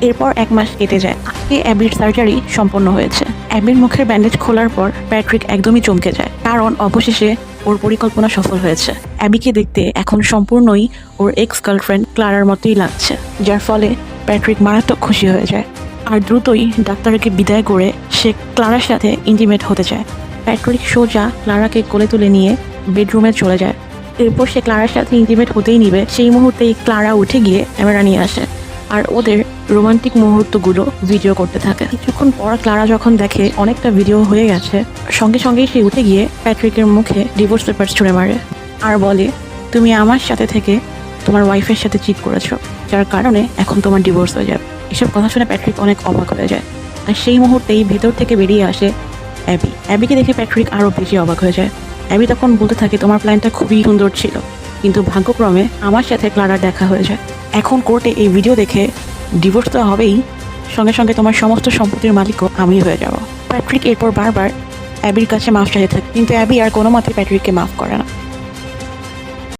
এরপর এক মাস কেটে যায়। আজকে অ্যাবির সার্জারি সম্পন্ন হয়েছে। অ্যাবির মুখের ব্যান্ডেজ খোলার পর প্যাট্রিক একদমই চমকে যায়। কারণ অবশেষে ওর পরিকল্পনা সফল হয়েছে। অ্যাবিকে দেখতে এখন সম্পূর্ণই ওর এক্স গার্লফ্রেন্ড ক্লারার মতোই লাগছে, যার ফলে প্যাট্রিক মারাত্মক খুশি হয়ে যায়। আর দ্রুতই ডাক্তারকে বিদায় করে সে ক্লারার সাথে ইন্টিমেট হতে চায়। প্যাট্রিক সোজা ক্লারাকে কোলে তুলে নিয়ে বেডরুমে চলে যায়। এরপর সে ক্লারার সাথে ইন্টিমেট হতেই নিবে। সেই মুহূর্তেই ক্লারা উঠে গিয়ে ক্যামেরা নিয়ে আসে। আর ওদের রোমান্টিক মুহূর্তগুলো ভিডিও করতে থাকে। কিছুক্ষণ পর ক্লারা যখন দেখে, অনেকটা ভিডিও হয়ে গেছে। সঙ্গে সঙ্গেই সে উঠে গিয়ে প্যাট্রিকের মুখে ডিভোর্স পেপার ছুঁড়ে মারে আর বলে, তুমি আমার সাথে থেকে তোমার ওয়াইফের সাথে চিট করেছ, যার কারণে এখন তোমার ডিভোর্স হয়ে যাবে। এসব কথা শুনে প্যাট্রিক অনেক অবাক হয়ে যায়। আর সেই মুহূর্তেই ভেতর থেকে বেরিয়ে আসে অ্যাবি। অ্যাবিকে দেখে প্যাট্রিক আরও বেশি অবাক হয়ে যায়। অ্যাবি তখন বলতে থাকে, তোমার প্ল্যানটা খুবই সুন্দর ছিল, কিন্তু ভাগ্যক্রমে আমার সাথে ক্লারার দেখা হয়ে যায়। এখন কোর্টে এই ভিডিও দেখে ডিভোর্স তো হবেই। সঙ্গে সঙ্গে তোমার সমস্ত সম্পত্তির মালিকও আমি হয়ে যাব। প্যাট্রিক এরপর বারবার অ্যাবির কাছে মাফ চাইতে থাকে, কিন্তু অ্যাবি আর কোনো মতে প্যাট্রিককে মাফ করে না।